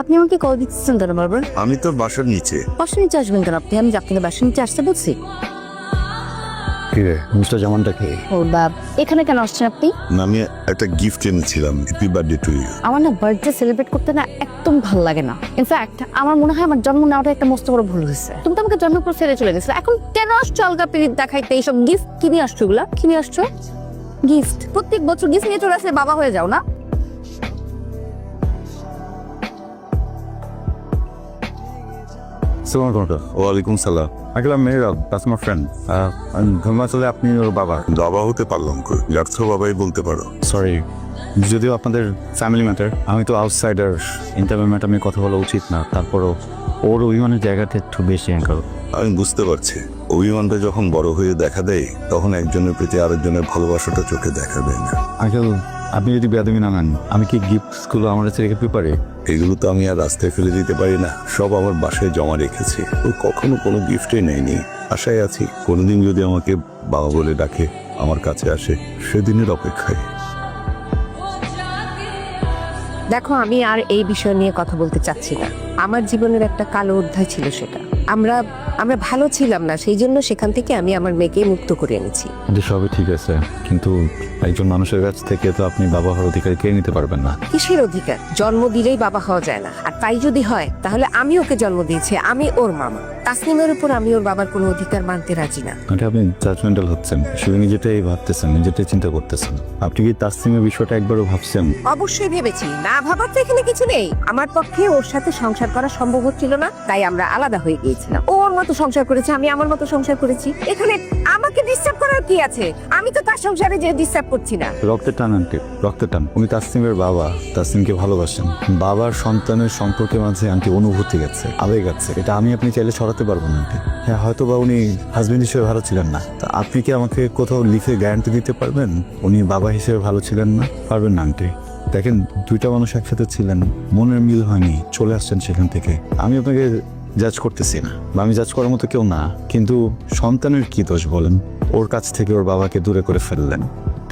আপনি আমাকে কল দিচ্ছেন কেন বারবার? আমি তো বাসার নিচে। বাসা নিচে আসবেন কেন আপনি? আমি আপনাকে বাসা নিচে আসতে বলছি। কি রে মিস্টার জামানটা কি? ও বাব এখানে কেন আসছেন আপনি? না, আমি একটা গিফট এনেছিলাম হ্যাপি বার্থডে টু ইউ আমার না বার্থডে সেলিব্রেট করতে না একদম ভালো লাগে না। ইনফ্যাক্ট আমার মনে হয় আমার জন্ম নেওয়াটা একটা মস্ত বড় ভুল হয়েছে। তুমি তো আমাকে জন্ম পর ফেলে চলে গেছিলে। এখন কেন আসছো আলগা পিরিত দেখাইতে? এইসব গিফট কিনে আসছো কিনে আসছো? গিফট প্রত্যেক বছর গিফট নিয়ে চলে আসলে বাবা হয়ে যাও না? সালাম কোনটা ওয়ালাইকুম সালাম আগে মেয়েরা দ্যাটস মাই ফ্রেন্ড ঘটনাচলে আপনি ওর বাবা বাবা হতে পারলাম কই যাচ্ছো বাবাই বলতে পারো সরি যদিও আপনাদের ফ্যামিলি ম্যাটার আমি তো আউটসাইডার ইন্টারভিউ ম্যাটার নিয়ে কথা বলা উচিত না। তারপরও ওর অভিমানের জায়গাটা একটু বেশি অ্যাঙ্কার আমি বুঝতে পারছি। অভিমানটা যখন বড় হয়ে দেখা দেয় তখন একজনের প্রতি আরেকজনের ভালোবাসাটা চোখে দেখা দেয় না। আঙ্কেল আপনি যদি বেদমি না নেন আমি কি গিফটসগুলো আমার কাছে রেখে পারি? এগুলো তো আমি আর রাস্তায় ফেলে দিতে পারি না। সব আমার বাসায় জমা রেখেছি। ও কখনো কোনো গিফটই নেয়নি। আশায় আছি কোনোদিন যদি আমাকে বাবা বলে ডাকে আমার কাছে আসে সেদিনের অপেক্ষায়। দেখো আমি আর এই বিষয় নিয়ে কথা বলতে চাচ্ছি না। আমার জীবনের একটা কালো অধ্যায় ছিল সেটা। আমরা আমরা ভালো ছিলাম না সেই জন্য সেখান থেকে আমি আমার মেয়েকে মুক্ত করে এনেছি। সবই ঠিক আছে কিন্তু একজন মানুষের কাছ থেকে তো আপনি বাবা হওয়ার অধিকার কে নিতে পারবেন না। কিসের অধিকার? জন্ম দিলেই বাবা হওয়া যায় না। আর তাই যদি হয় তাহলে আমি ওকে জন্ম দিয়েছি আমি ওর মামা। তাসনিমের উপর আমি ওর বাবার কোনো অধিকার মানতে রাজি না। এটা আপনি জাজমেন্টাল হচ্ছেন শুধু নিজেটাই ভাবতেছেন নিজেটাই চিন্তা করতেছেন। আপনি কি তাসলিমের বিষয়টা একবারও ভাবছেন? অবশ্যই ভেবেছি। না ভাবার তো এখানে কিছু নেই। আমার পক্ষে ওর সাথে সংসার করা সম্ভব হচ্ছিল না তাই আমরা আলাদা হয়ে গিয়েছিলাম ও ওর মতো সংসার করেছে, আমি আমার মতো সংসার করেছি। এখানে আমাকে ডিস্টার্ব করার কি আছে? আমি তো তার সংসারে যে ডিস্টার্ব করছি না। রক্তের টান আন্টি রক্তের টান। উনি তাসলিমের বাবা তাসলিমকে ভালোবাসেন। বাবার সন্তানের সম্পর্কের মাঝে আন্টি অনুভূতি গেছে, আবেগ আছে। এটা আমি আপনি চাইলে সরাতে পারব না আন্টি। হ্যাঁ হয়তো বা উনি হাজবেন্ড হিসেবে ভালো ছিলেন না। তা আপনি কি আমাকে কোথাও লিখে গ্যারান্টি দিতে পারবেন? উনি বাবা হিসেবে ভালো ছিলেন না? পারবেন না আন্টি। দেখেন, দুইটা মানুষ একসাথে ছিলেন। মনের মিল হয়নি, চলে আসছেন সেখান থেকে। আমি আপনাকে জাজ করতেছি না বা আমি জাজ করার মতো কেউ না, কিন্তু সন্তানের কি দোষ বলেন? ওর কাছ থেকে ওর বাবাকে দূরে করে ফেললেন।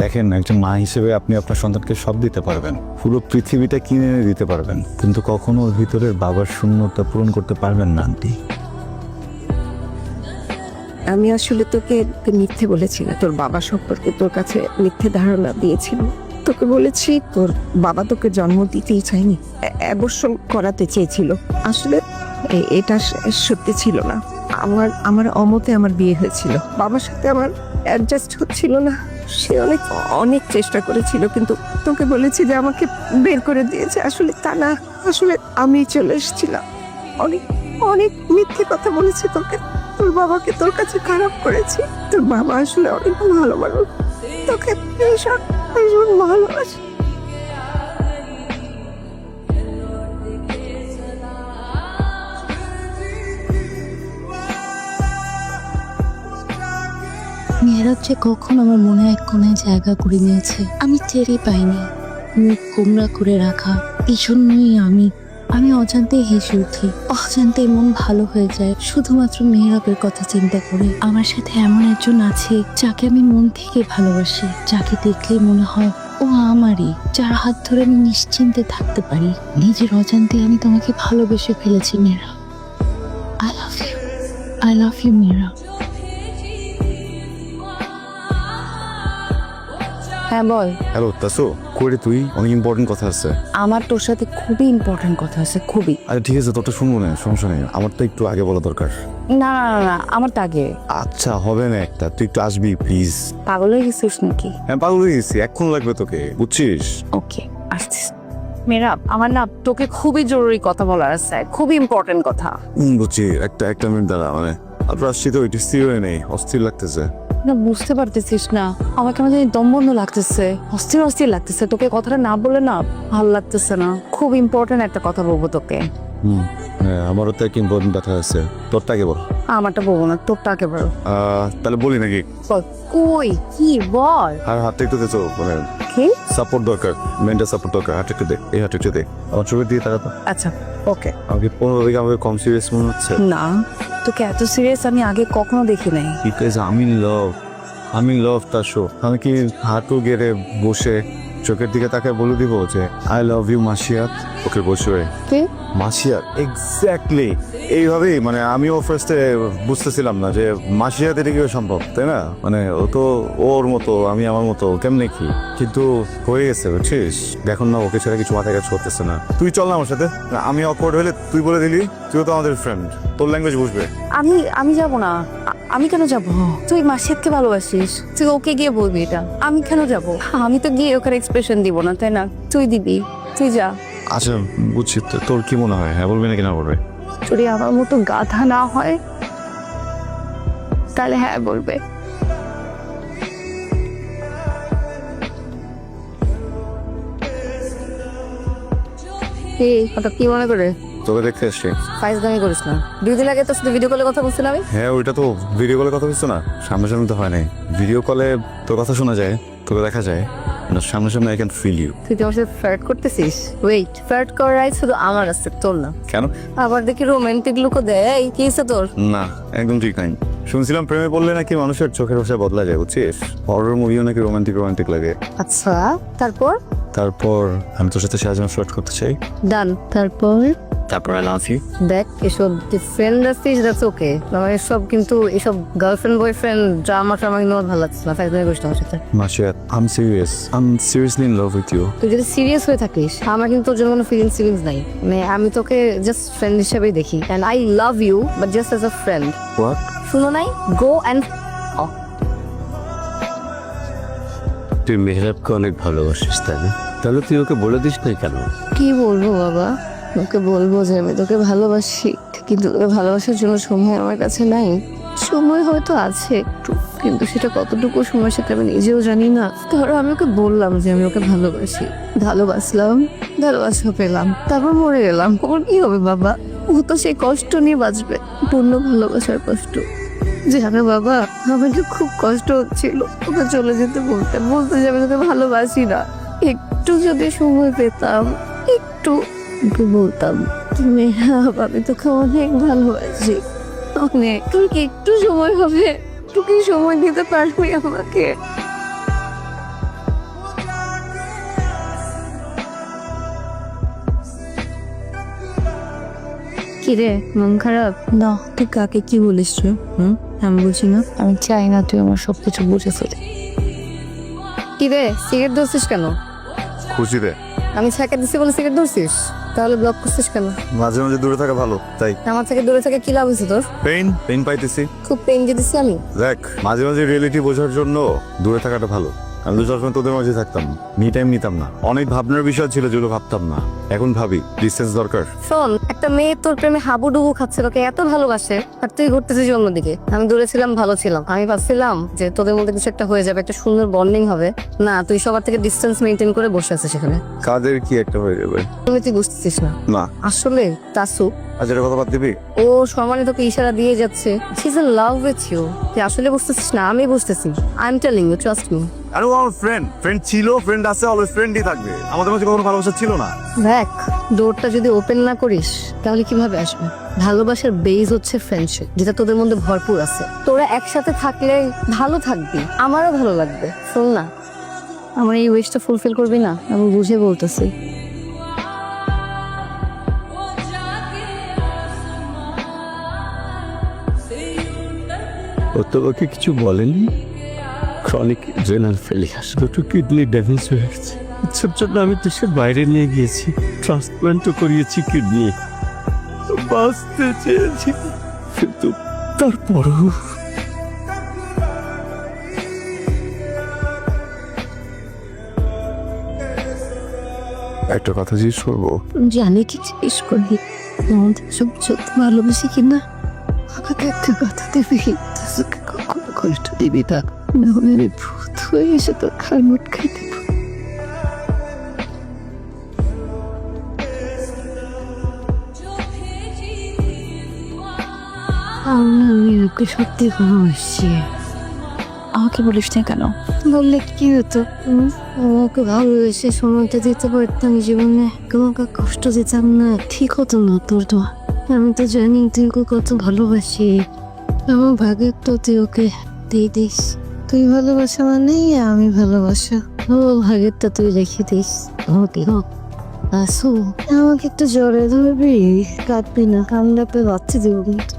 দেখেন, একজন মা হিসেবে আপনি আপনার সন্তানকে সব দিতে পারবেন। পুরো পৃথিবীটা কিনে এনে দিতে পারবেন। কিন্তু কখনো ওর ভিতরের বাবার শূন্যতা পূরণ করতে পারবেন না, আন্টি। আমি আসলে তোকে মিথ্যে বলেছিলাম তোর বাবা সম্পর্কে তোর কাছে মিথ্যে ধারণা দিয়েছিল। তোকে বলেছি, তোর বাবা তোকে জন্ম দিতেই চায়নি। অ্যাবর্শন করাতে চেয়েছিল। আসলে এটা সত্যি ছিল না। আমার আমার অমতে আমার বিয়ে হয়েছিল। বাবার সাথে আমার অ্যাডজাস্ট হচ্ছিল না। সে অনেক অনেক চেষ্টা করেছিল, কিন্তু তোকে বলেছি যে আমাকে বের করে দিয়েছে। আসলে তা না। আসলে আমি চলে এসেছিলাম। অনেক অনেক মিথ্যে কথা বলেছি তোকে। তোর বাবাকে তোর কাছে খারাপ করেছি। তোর বাবা আসলে অনেক ভালো মানুষ। তোকে ভীষণ ভীষণ ভালোবাসে। মেয়েরাজ যে কখন আমার মনে এক কোনায় জায়গা করে নিয়েছে, আমি টেরই পাইনি। মুখ কুমড়া করে রাখা এই জন্যই আমি আমি অজান্তে হেসে উঠি। অজান্তে মন ভালো হয়ে যায়, শুধুমাত্র মেয়েরাবের কথা চিন্তা করে। আমার সাথে এমন একজন আছে, যাকে আমি মন থেকে ভালোবাসি, যাকে দেখলে মনে হয়, ও আমারই, যার হাত ধরে আমি নিশ্চিন্তে থাকতে পারি। নিজের অজান্তে আমি তোমাকে ভালোবেসে ফেলেছি মেয়েরা I love you I love you মেয়েরা হ্যাঁ বল। হ্যালো তাসো কই রে তুই? অনেক ইম্পর্টেন্ট কথা আছে। আমার তোর সাথে খুবই ইম্পর্টেন্ট কথা আছে খুবই। আচ্ছা ঠিক আছে তোরটা শুনব না সমস্যা নেই। আমার তো একটু আগে বলা দরকার। না না না, না আমার তো আগে। আচ্ছা হবে না একটা। তুই একটু আসবি প্লিজ পাগল হয়ে গেছিস নাকি? হ্যাঁ পাগল হয়ে গেছি এক্ষণ লাগবে তোকে বুঝছিস? ওকে আসছিস মেরা আমার না তোকে খুবই জরুরি কথা বলার আছে খুবই ইম্পর্টেন্ট কথা। বুঝছি একটা একটা মিনিট দাঁড়া মানে আপনার আসছি তো ওইটা স্থির হয়ে নেই অস্থির লাগতেছে। না বুঝতে পারতেছিস না। আমার কেন জানি দম বন্ধ লাগতেছে অস্থির অস্থির লাগতেছে। তোকে কথাটা না বলে না ভালো লাগতেছে না। খুব ইম্পর্টেন্ট একটা কথা বলব তোকে। হুম হ্যাঁ আমারও তো এক ইম্পর্টেন্ট কথা আছে। তোরটাকে বল? আমারটা বলব না তোরটাকে বল? আহ, তাহলে বলি নাকি? বল। কই? কি বল? আর হাতটা একটু মানে কি সাপোর্ট দরকার মেন্টাল সাপোর্ট দরকার হাঁটুকে দে এই হাঁটুকে দে। আমার ছবি দিয়ে তারা তো আচ্ছা ওকে আমাকে দিকে আমাকে কম সিরিয়াস মনে হচ্ছে। না তোকে এত সিরিয়াস আমি আগে কখনো দেখি নাই। বিকজ আমি লাভ আমি লাভ তার শো আমি কি হাঁটু গেড়ে বসে চোখের দিকে তাকে বলে দিব যে আই লাভ ইউ মাসিয়াত। ওকে বসে কি? মাসিয়াত? এক্স্যাক্টলি এইভাবেই মানে আমিও ফার্স্টে বুঝতেছিলাম না যে মাসিয়াত এটা কি সম্ভব? তাই না? মানে ও তো ওর মতো আমি আমার মতো কেমনে কি? কিন্তু হয়ে গেছে বুঝছিস? দেখুন না ওকে ছাড়া কিছু মাথায় কাজ করতেছে না। তুই চল না আমার সাথে। আমি অকওয়ার্ড হলে তুই বলে দিলি তুইও তো আমাদের ফ্রেন্ড তোর ল্যাঙ্গুয়েজ বুঝবে। আমি আমি যাব না। আমি কেন যাব? তুই মা মাসিদকে ভালোবাসিস। তুই ওকে গিয়ে বলবি এটা। আমি কেন যাব? আমি তো গিয়ে ওখানে এক্সপ্রেশন দিব না তাই না? তুই দিবি। তুই যা। আচ্ছা বুঝছি। তোর কি মনে হয়? হ্যাঁ বলবি নাকি না বলবে? যদি আমার মতো গাধা না হয় তাহলে হ্যাঁ বলবে। কি মনে করে? তোকে দেখতে এসছি ফাইজ দামি করিস না। দুই দিন আগে তোর সাথে ভিডিও কলে কথা বলছিলাম আমি? হ্যাঁ ওইটা তো ভিডিও কলে কথা বলছো না? সামনাসামনি তো হয় নাই। ভিডিও কলে তোর কথা শোনা যায় তোকে দেখা যায় না সামনাসামনি আই ক্যান ফিল ইউ তুই কি আমার সাথে ফ্লার্ট করতেছিস? ওয়েট ফ্লার্ট করার রাইট শুধু আমার আছে তোর না। কেন? আবার দেখি রোমান্টিক লুকও দেয়। কি হয়েছে তোর? না একদম ঠিক নাই। শুনছিলাম প্রেমে পড়লে নাকি মানুষের চোখের ভাষা বদলা যায় বুঝছিস? হরর মুভিও নাকি রোমান্টিক রোমান্টিক লাগে। আচ্ছা তারপর? তারপর আমি তোর সাথে সাজানো ফ্লার্ট করতে চাই। ডান তারপর? তারপর আই লাভ ইউ দেখ এসব যে ফ্রেন্ড আছিস দ্যাটস ওকে আমার এসব কিন্তু এসব গার্লফ্রেন্ড বয়ফ্রেন্ড ড্রামা ট্রামা কিন্তু আমার ভালো লাগছে না। আমার সাথে। I am serious I am seriously in love with you তুই যদি সিরিয়াস হয়ে থাকিস আমার কিন্তু তোর জন্য কোনো ফিলিংস ফিলিংস নাই। মানে আমি তোকে জাস্ট ফ্রেন্ড হিসেবেই দেখি। And I love you but just as a friend what শুনো নাই? গো অ্যান্ড তুই মেহরাবকে অনেক ভালোবাসিস তাই না? তাহলে তুই ওকে বলে দিস না কেন? কি বলব বাবা? ওকে বলব যে আমি তোকে ভালোবাসি, কিন্তু তোকে ভালোবাসার জন্য সময় আমার কাছে নাই। সময় হয়তো আছে একটু, কিন্তু সেটা কতটুকু সময় সেটা আমি নিজেও জানি না। ধরো আমি ওকে বললাম যে আমি ওকে ভালোবাসি। ভালোবাসলাম ভালোবাসা পেলাম, তারপর মরে গেলাম। ওর কি হবে বাবা? ও তো সেই কষ্ট নিয়ে বাঁচবে, পূর্ণ ভালোবাসার কষ্ট। যে জানো বাবা, আমার তো খুব কষ্ট হচ্ছিল ওকে চলে যেতে বলতে। বলতে যে আমি তোকে ভালোবাসি না। একটু যদি সময় পেতাম, একটু বলতাম তুমি আমি তোকে অনেক ভালোবাসি। অনেক। তোর কি একটু সময় হবে? একটু কি সময় দিতে পারবি আমাকে? কিরে মন খারাপ? না তুই কাকে কি বলিস রে? হুম? আমি বুঝি না। আমি চাই না তুই আমার সব কিছু বুঝে ফেলে। কিরে সিগারেট ধরছিস কেন? খুশিতে আমি ছাকা দিছি বলে সিগারেট ধরছিস? তাহলে ব্লক করছিস কেন? মাঝে মাঝে দূরে থাকা ভালো তাই। আমার থেকে দূরে থাকা কি লাভ হয়েছে তোর? পেইন পেইন পাইতেছি। খুব পেইন দিছি আমি। দেখ মাঝে মাঝে রিয়েলিটি বোঝার জন্য দূরে থাকাটা ভালো। আমি তো সবসময় তোদের মাঝে থাকতাম। মি টাইম নিতাম না। অনেক ভাবনার বিষয় ছিল যেগুলো ভাবতাম না। এখন ভাবি ডিস্টেন্স দরকার। শোন একটা মেয়ে তোর প্রেমে হাবুডুবু খাচ্ছে তোকে এত ভালোবাসে আর তুই ঘুরতেছিস অন্যদিকে। আমি দূরে ছিলাম ভালো ছিলাম। আমি ভাবছিলাম যে তোদের মধ্যে কিছু একটা হয়ে যাবে একটা সুন্দর বন্ডিং হবে। না তুই সবার থেকে ডিস্টেন্স মেনটেন করে বসে আছিস সেখানে কাদের কি একটা হয়ে যাবে? তুমি তুই বুঝতেছিস না। না। আসলে তাসু। আজ এটা কথা বাদ দিবি? ও সমানে তোকে ইশারা দিয়ে যাচ্ছে। She is in love with you তুই আসলে বুঝতেছিস না আমি বুঝতেছি। I am telling you trust me আরে ও আমার ফ্রেন্ড ফ্রেন্ড ছিল ফ্রেন্ড আছে অলওয়েজ ফ্রেন্ডই থাকবে। আমাদের মাঝে কখনো ভালোবাসা ছিল না। দেখ ডোরটা যদি ওপেন না করিস তাহলে কীভাবে আসবে? ভালোবাসার বেজ হচ্ছে ফ্রেন্ডশিপ যেটা তোদের মধ্যে ভরপুর আছে। তোরা একসাথে থাকলে ভালো থাকবি আমারও ভালো লাগবে শোন না। আমার এই উইশটা ফুলফিল করবি না আমি বুঝে বলতেছি। ও তোমাকে কিছু বলেনি? ক্রনিক রেনাল ফেলিয়ার দুটো কিডনি ড্যামেজ হয়ে গেছে ইচ্ছার জন্য আমি দেশের বাইরে নিয়ে গিয়েছি। ট্রান্সপ্লান্টও করিয়েছি কিডনি বাঁচতে চেয়েছি। কিন্তু তারপরও একটা কথা জিজ্ঞেস করব? জানি কি জিজ্ঞেস করবি। আমাদের সব সত্যি ভালোবাসি কিনা আমাকে একটা কথা দিবি। কখনো কষ্ট দিবি না। আমি মুট খাই দেবো আমি ওকে সত্যি ভালোবাসি আমাকে বলিস না কেন? বললে কি হতো? আমাকে ভালোবেসে সময়টা দিতে পারতাম জীবনে। তোমাকে কষ্ট দিতাম না। ঠিক হতো না তোর তো আমি তো জানি তুই ওকে কত ভালোবাসি। আমার ভাগের তো তুই ওকে দিয়ে দিস। তুই ভালোবাসা মানেই আমি ভালোবাসা। ও, ভাগেরটা তুই রেখে দিস। ওকে। আসো। আমাকে একটু জ্বরে ধরবি? কাঁদবি না। কান্দাপে বাচ্চা দিব কিন্তু।